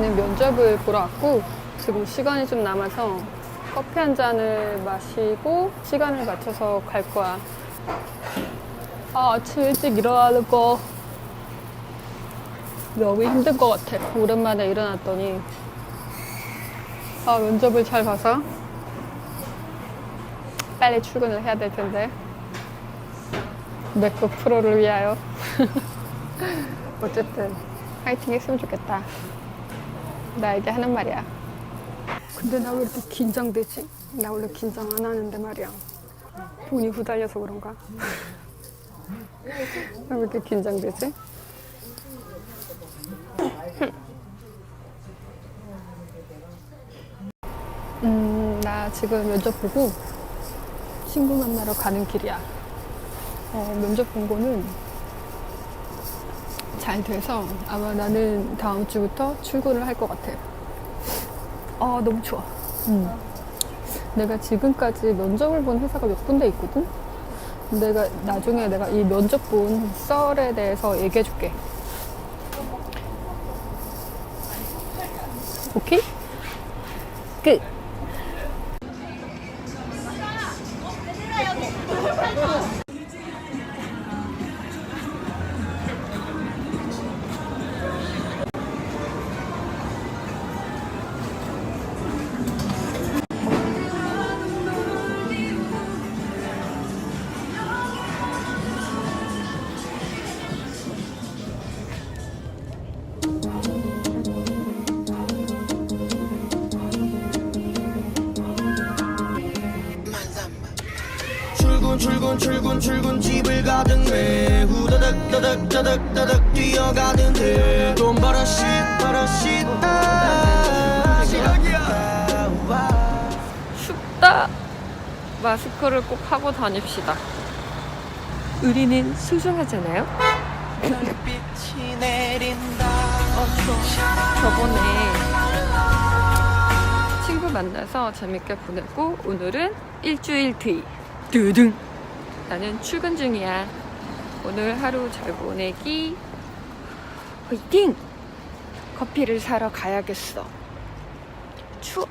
면접을 보러 왔고 지금 시간이 좀 남아서 커피 한 잔을 마시고 시간을 맞춰서 갈 거야. 아, 아침 일찍 일어나는 거 너무 힘든 것 같아. 오랜만에 일어났더니 아, 면접을 잘 봐서 빨리 출근을 해야 될 텐데. 맥북 프로를 위하여. 어쨌든 화이팅 했으면 좋겠다. 나에게 하는 말이야. 근데 나 왜 이렇게 긴장되지? 나 원래 긴장 안 하는데 말이야. 돈이 후달려서 그런가? 나 왜 이렇게 긴장되지? 음, 나 지금 면접 보고 친구 만나러 가는 길이야. 어, 면접 본 거는 잘 돼서 아마 나는 다음 주부터 출근을 할 것 같아. 아, 너무 좋아. 음. 내가 지금까지 면접을 본 회사가 몇 군데 있거든? 내가 나중에 내가 이 면접 본 썰에 대해서 얘기해 줄게. 오케이? 끝! 출근 출근 출근 출근 집을 가득 매 후다닥 다닥 다닥 다닥 뛰어가는데 돈 버릇이 버릇이 아 시작이야 와. 춥다. 마스크를 꼭 하고 다닙시다. 우리는 소중하잖아요. 빛이 내린다 저번에 친구 만나서 재밌게 보내고 오늘은 일주일 뒤 두둥 나는 출근 중이야. 오늘 하루 잘 보내기 화이팅! 커피를 사러 가야겠어. 추워.